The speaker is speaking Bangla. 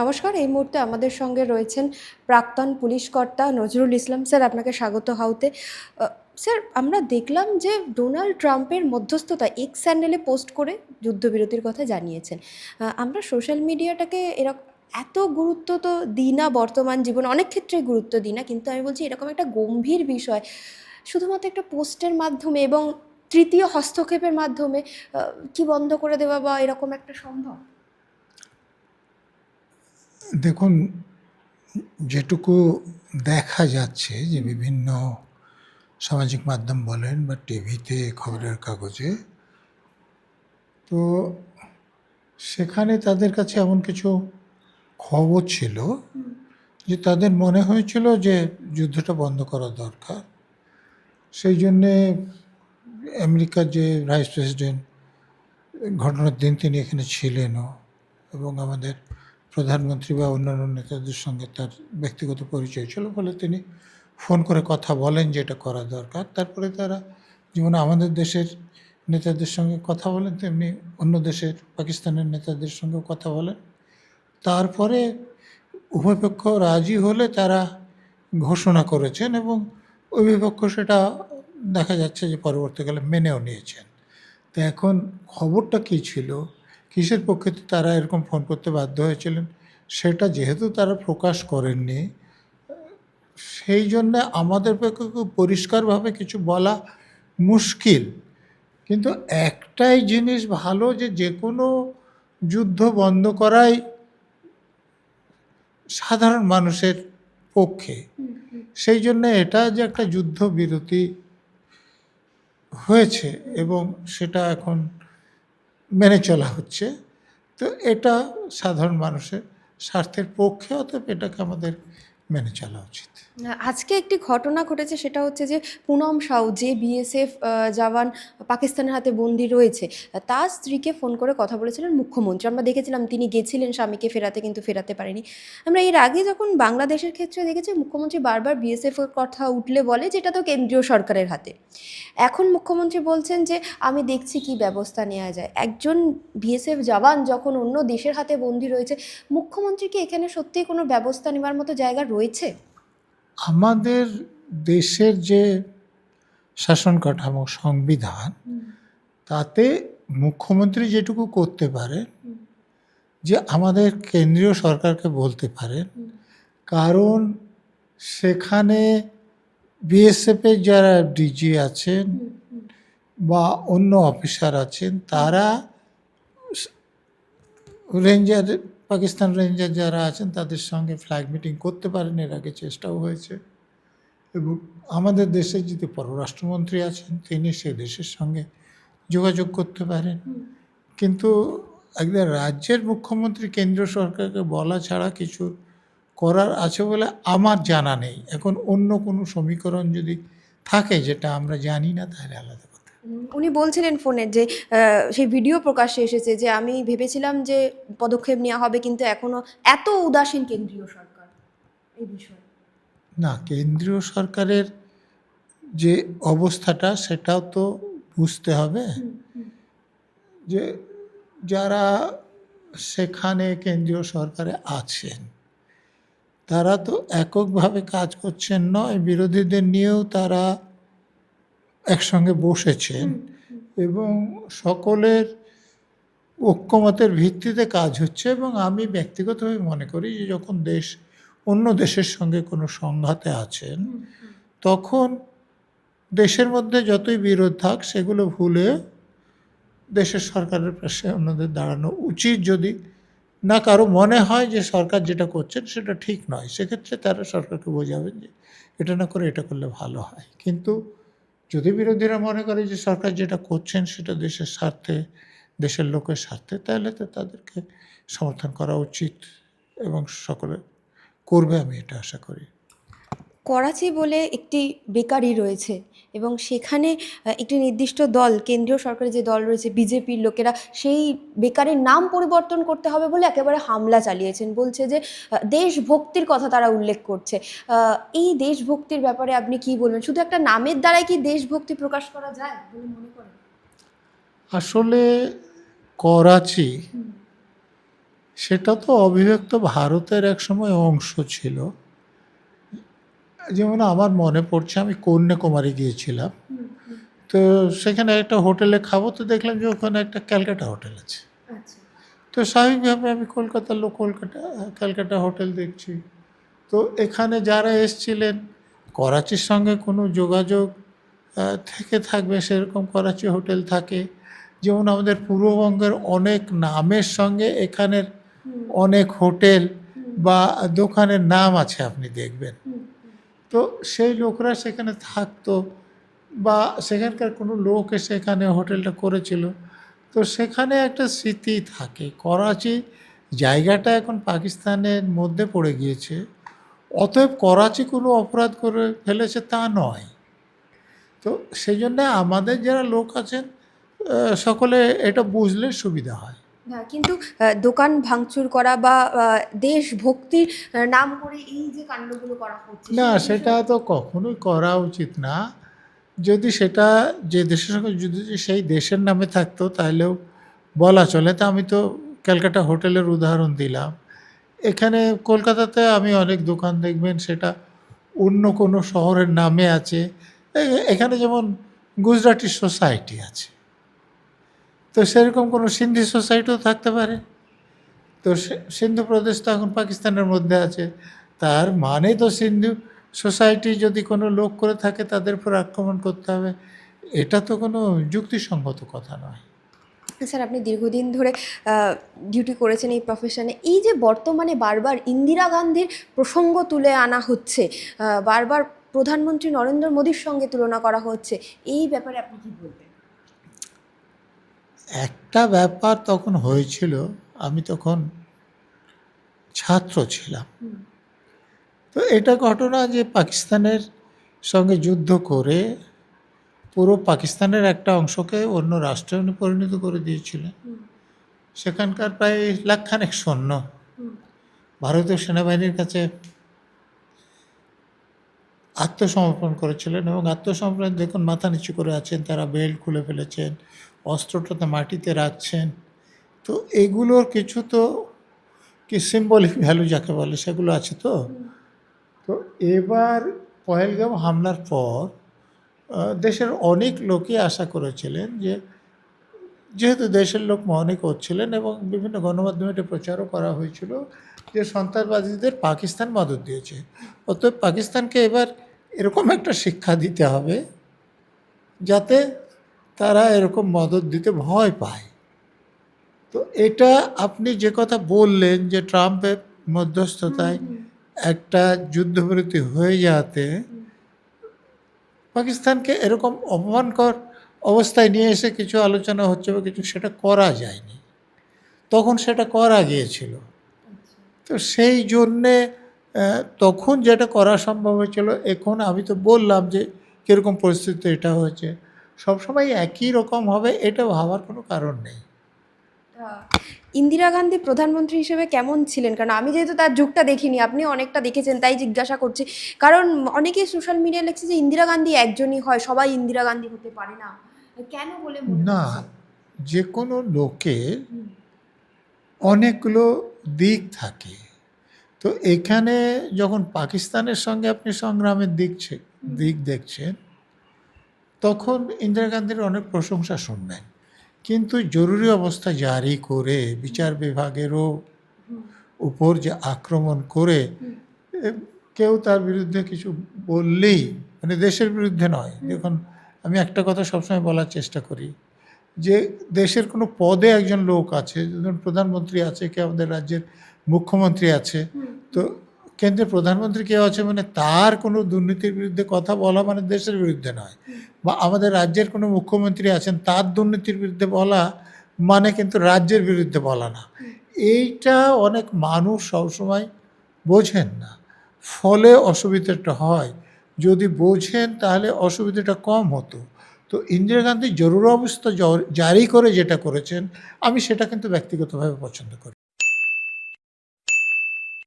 নমস্কার, এই মুহূর্তে আমাদের সঙ্গে রয়েছেন প্রাক্তন পুলিশ কর্তা নজরুল ইসলাম স্যার, আপনাকে স্বাগত হাউতে। স্যার, আমরা দেখলাম যে ডোনাল্ড ট্রাম্পের মধ্যস্থতা এক্স স্যান্ডেলে পোস্ট করে যুদ্ধবিরতির কথা জানিয়েছেন। আমরা সোশ্যাল মিডিয়াটাকে এরকম এত গুরুত্ব তো দিই না বর্তমান জীবনে, অনেক ক্ষেত্রে গুরুত্ব দিই না, কিন্তু আমি বলছি এরকম একটা গম্ভীর বিষয়। শুধুমাত্র একটা পোস্টের মাধ্যমে এবং তৃতীয় হস্তক্ষেপের মাধ্যমে কি বন্ধ করে দেওয়া বা এরকম একটা সম্ভব? দেখুন, যেটুকু দেখা যাচ্ছে যে বিভিন্ন সামাজিক মাধ্যম বলেন বা টিভিতে খবরের কাগজে, তো সেখানে তাদের কাছে এমন কিছু খবর ছিল যে তাদের মনে হয়েছিল যে যুদ্ধটা বন্ধ করা দরকার। সেই জন্যে আমেরিকার যে ভাইস প্রেসিডেন্ট, ঘটনার দিন তিনি এখানে ছিলেনও এবং আমাদের প্রধানমন্ত্রী বা অন্যান্য নেতাদের সঙ্গে তার ব্যক্তিগত পরিচয় ছিল ফলে তিনি ফোন করে কথা বলেন যে এটা করা দরকার। তারপরে তারা যেমন আমাদের দেশের নেতাদের সঙ্গে কথা বলেন, তেমনি অন্য দেশের পাকিস্তানের নেতাদের সঙ্গে কথা বলেন। তারপরে উভয়পক্ষ রাজি হলে তারা ঘোষণা করেছেন এবং অভিপক্ষ সেটা দেখা যাচ্ছে যে পরবর্তীকালে মেনেও নিয়েছেন। তো এখন খবরটা কী ছিল? কিসের পক্ষে তারা এরকম ফোন করতে বাধ্য হয়েছিলেন? সেটা যেহেতু তারা প্রকাশ করেননি, সেই জন্যে আমাদের পক্ষে খুব পরিষ্কারভাবে কিছু বলা মুশকিল। কিন্তু একটাই জিনিস ভালো যে যে কোনো যুদ্ধ বন্ধ করাই সাধারণ মানুষের পক্ষে। সেই জন্য এটা যে একটা যুদ্ধ বিরতি হয়েছে এবং সেটা এখন মেনে চলা হচ্ছে। তো এটা সাধারণ মানুষের স্বার্থের পক্ষে অতএব এটাকে আমাদের মেনে চলা উচিত। আজকে একটি ঘটনা ঘটেছে, সেটা হচ্ছে যে পুনম সাউ, যে বিএসএফ জওয়ান পাকিস্তানের হাতে বন্দি রয়েছে, তার স্ত্রীকে ফোন করে কথা বলেছিলেন মুখ্যমন্ত্রী। আমরা দেখেছিলাম তিনি গেছিলেন স্বামীকে ফেরাতে, কিন্তু ফেরাতে পারেনি। আমরা এর আগে যখন বাংলাদেশের ক্ষেত্রে দেখেছি, মুখ্যমন্ত্রী বারবার বিএসএফের কথা উঠলে বলে, যেটা তো কেন্দ্রীয় সরকারের হাতে। এখন মুখ্যমন্ত্রী বলছেন যে, আমি দেখছি কি ব্যবস্থা নেওয়া যায়। একজন বিএসএফ জওয়ান যখন অন্য দেশের হাতে বন্দি রয়েছে, মুখ্যমন্ত্রী কি এখানে সত্যিই কোনো ব্যবস্থা নেওয়ার মতো জায়গা রয়েছে? আমাদের দেশের যে শাসন কাঠামো সংবিধান তাতে মুখ্যমন্ত্রী যেটুকু করতে পারেন যে আমাদের কেন্দ্রীয় সরকারকে বলতে পারেন কারণ সেখানে বিএসএফের যারা ডিজি আছেন বা অন্য অফিসার আছেন তারা রেঞ্জার পাকিস্তান রেঞ্জার যারা আছেন তাদের সঙ্গে ফ্ল্যাগ মিটিং করতে পারেন এর আগে চেষ্টাও হয়েছে। এবং আমাদের দেশে যদি পররাষ্ট্রমন্ত্রী আছেন তিনি সে দেশের সঙ্গে যোগাযোগ করতে পারেন। কিন্তু একজন রাজ্যের মুখ্যমন্ত্রী কেন্দ্র সরকারকে বলা ছাড়া কিছু করার আছে বলে আমার জানা নেই। এখন অন্য কোনো সমীকরণ যদি থাকে যেটা আমরা জানি না তাহলে আলাদা উনি বলছিলেন ফোনে যে সেই ভিডিও প্রকাশ্যে এসেছে যে আমি ভেবেছিলাম যে পদক্ষেপ নেওয়া হবে কিন্তু এখনও এত উদাসীন কেন্দ্রীয় সরকার এই বিষয়ে। না কেন্দ্রীয় সরকারের যে অবস্থাটা সেটাও তো বুঝতে হবে। যে যারা সেখানে কেন্দ্রীয় সরকারে আছেন তারা তো এককভাবে কাজ করছেন নয় বিরোধীদের নিয়েও তারা একসঙ্গে বসেছেন এবং সকলের ঐক্যমতের ভিত্তিতে কাজ হচ্ছে এবং আমি ব্যক্তিগতভাবে মনে করি যে যখন দেশ অন্য দেশের সঙ্গে কোনো সংঘাতে আছেন তখন দেশের মধ্যে যতই বিরোধ থাক সেগুলো ভুলে দেশের সরকারের পাশে অন্যদের দাঁড়ানো উচিত যদি না কারও মনে হয় যে সরকার যেটা করছেন সেটা ঠিক নয়। সেক্ষেত্রে তারা সরকারকে বোঝাবেন যে এটা না করে এটা করলে ভালো হয়। কিন্তু যদি বিরোধীরা মনে করে যে সরকার যেটা করছেন সেটা দেশের স্বার্থে, দেশের লোকের স্বার্থে, তাহলে তো তাদেরকে সমর্থন করা উচিত এবং সকলে করবে আমি এটা আশা করি। করাচি বলে একটি বেকারি রয়েছে এবং সেখানে একটি নির্দিষ্ট দল কেন্দ্রীয় সরকারের যে দল রয়েছে বিজেপির লোকেরা সেই বেকারির নাম পরিবর্তন করতে হবে বলে একেবারে হামলা চালিয়েছেন। বলছে যে দেশভক্তির কথা তারা উল্লেখ করছে। এই দেশভক্তির ব্যাপারে আপনি কি বলবেন? শুধু একটা নামের দ্বারাই কি দেশভক্তি প্রকাশ করা যায় বলে মনে করেন? আসলে করাচি সেটা তো অবিভক্ত ভারতের এক সময় অংশ ছিল। যেমন আমার মনে পড়ছে আমি কন্যাকুমারী গিয়েছিলাম। তো সেখানে একটা হোটেলে খাব তো দেখলাম যে ওখানে একটা ক্যালকাটা হোটেল আছে। আচ্ছা। তো স্বাভাবিকভাবে আমি কলকাতার লোক কলকাতা ক্যালকাটা হোটেল দেখছি। তো এখানে যারা এসছিলেন করাচির সঙ্গে কোনো যোগাযোগ থেকে থাকবে সেরকম করাচি হোটেল থাকে। যেমন আমাদের পূর্ববঙ্গের অনেক নামের সঙ্গে এখানের অনেক হোটেল বা দোকানের নাম আছে আপনি দেখবেন। তো সেই লোকরা সেখানে থাকতো বা সেখানকার কোনো লোক এসে এখানে হোটেলটা করেছিল। তো সেখানে একটা স্মৃতি থাকে। করাচি জায়গাটা এখন পাকিস্তানের মধ্যে পড়ে গিয়েছে। অতএব করাচি কোনো অপরাধ করে ফেলেছে তা নয়। তো সেই জন্য আমাদের যারা লোক আছেন সকলে এটা বুঝলে সুবিধা হয়। কিন্তু দোকান ভাঙচুর করা বা দেশভক্তির নাম করে এই যে কাণ্ডগুলো করা হচ্ছে না সেটা তো কখনোই করা উচিত না। যদি সেটা যে দেশের সঙ্গে যদি সেই দেশের নামে থাকতো তাহলেও বলা চলে। তা আমি তো ক্যালকাটা হোটেলের উদাহরণ দিলাম। এখানে কলকাতাতে আমি অনেক দোকান দেখবেন সেটা অন্য কোনো শহরের নামে আছে। এখানে যেমন গুজরাটি সোসাইটি আছে। তো সেরকম কোনো সিন্ধি সোসাইটিও থাকতে পারে। তো সিন্ধু প্রদেশ তো এখন পাকিস্তানের মধ্যে আছে। তার মানে তো সিন্ধু সোসাইটি যদি কোনো লোক করে থাকে, তাদের উপর আক্রমণ করতে হবে। এটা তো কোনো যুক্তিসঙ্গত কথা নয়। স্যার, আপনি দীর্ঘদিন ধরে ডিউটি করেছেন এই প্রফেশনে এই যে বর্তমানে বারবার ইন্দিরা গান্ধীর প্রসঙ্গ তুলে আনা হচ্ছে বারবার প্রধানমন্ত্রী নরেন্দ্র মোদীর সঙ্গে তুলনা করা হচ্ছে, এই ব্যাপারে আপনি কি বলবেন একটা ব্যাপার তখন হয়েছিল আমি তখন ছাত্র ছিলাম। তো এটা ঘটনা যে পাকিস্তানের সঙ্গে যুদ্ধ করে পুরো পাকিস্তানের একটা অংশকে অন্য রাষ্ট্রে উনি পরিণত করে দিয়েছিলেন। সেখানকার প্রায় লাখখানেক সৈন্য ভারতীয় সেনাবাহিনীর কাছে আত্মসমর্পণ করেছিলেন এবং আত্মসমর্পণ দেখুন মাথা নিচু করে আছেন, তারা বেল্ট খুলে ফেলেছেন, অস্ত্রটাতে মাটিতে রাখছেন। তো এগুলোর কিছু তো কি সিম্বলিক ভ্যালু যাকে বলে সেগুলো আছে তো? তো এবার পহেলগাঁও হামলার পর দেশের অনেক লোকই আশা করেছিলেন যে যেহেতু দেশের লোক মনে করছিলেন এবং বিভিন্ন গণমাধ্যমে এটা প্রচারও করা হয়েছিল যে সন্ত্রাসবাদীদের পাকিস্তান মদত দিয়েছে। অতএব পাকিস্তানকে এবার এরকম একটা শিক্ষা দিতে হবে যাতে তারা এরকম মদত দিতে ভয় পায়। তো এটা আপনি যে কথা বললেন যে ট্রাম্পের মধ্যস্থতায় একটা যুদ্ধবিরতি হয়ে যাতে পাকিস্তানকে এরকম অপমানকর অবস্থায় নিয়ে এসে কিছু আলোচনা হচ্ছে বা কিছু, সেটা করা যায়নি। তখন সেটা করা গিয়েছিল। তো সেই জন্যে তখন যেটা করা সম্ভব হয়েছিল, এখন আমি তো বললাম যে, কীরকম পরিস্থিতি এটা হয়েছে। সবসময় একই রকম হবে, এটা ভাবার কোনো কারণ নেই। ইন্দিরা গান্ধী প্রধানমন্ত্রী হিসেবে কেমন ছিলেন? কারণ আমি যেহেতু তার যুগটা দেখিনি, আপনি অনেকটা দেখেছেন, তাই জিজ্ঞাসা করছি। কারণ অনেকেই সোশ্যাল মিডিয়ায় লিখছে যে, ইন্দিরা গান্ধী একজনই হয়, সবাই ইন্দিরা গান্ধী হতে পারে না। কেন বলে না যে কোনো লোকের অনেকগুলো দিক থাকে। তো এখানে যখন পাকিস্তানের সঙ্গে আপনি সংগ্রামের দিক দিক দেখছেন তখন ইন্দিরা গান্ধীর অনেক প্রশংসা শুনবেন। কিন্তু জরুরি অবস্থা জারি করে বিচার বিভাগেরও উপর যে আক্রমণ করে কেউ তার বিরুদ্ধে কিছু বললেই মানে দেশের বিরুদ্ধে নয় দেখুন আমি একটা কথা সবসময় বলার চেষ্টা করি যে দেশের কোনো পদে একজন লোক আছে, ধরুন প্রধানমন্ত্রী আছে, কেউ আমাদের রাজ্যের মুখ্যমন্ত্রী আছে, তো কেন্দ্রের প্রধানমন্ত্রী কেউ আছে মানে তার কোনো দুর্নীতির বিরুদ্ধে কথা বলা মানে দেশের বিরুদ্ধে নয়। বা আমাদের রাজ্যের কোনো মুখ্যমন্ত্রী আছেন, তার দুর্নীতির বিরুদ্ধে বলা মানে কিন্তু রাজ্যের বিরুদ্ধে বলা না। এইটা অনেক মানুষ সবসময় বোঝেন না। ফলে অসুবিধাটা হয়। যদি বোঝেন তাহলে অসুবিধাটা কম হতো। তো ইন্দিরা গান্ধী জরুরি অবস্থা জারি করে যেটা করেছেন, আমি সেটা কিন্তু ব্যক্তিগতভাবে পছন্দ করি।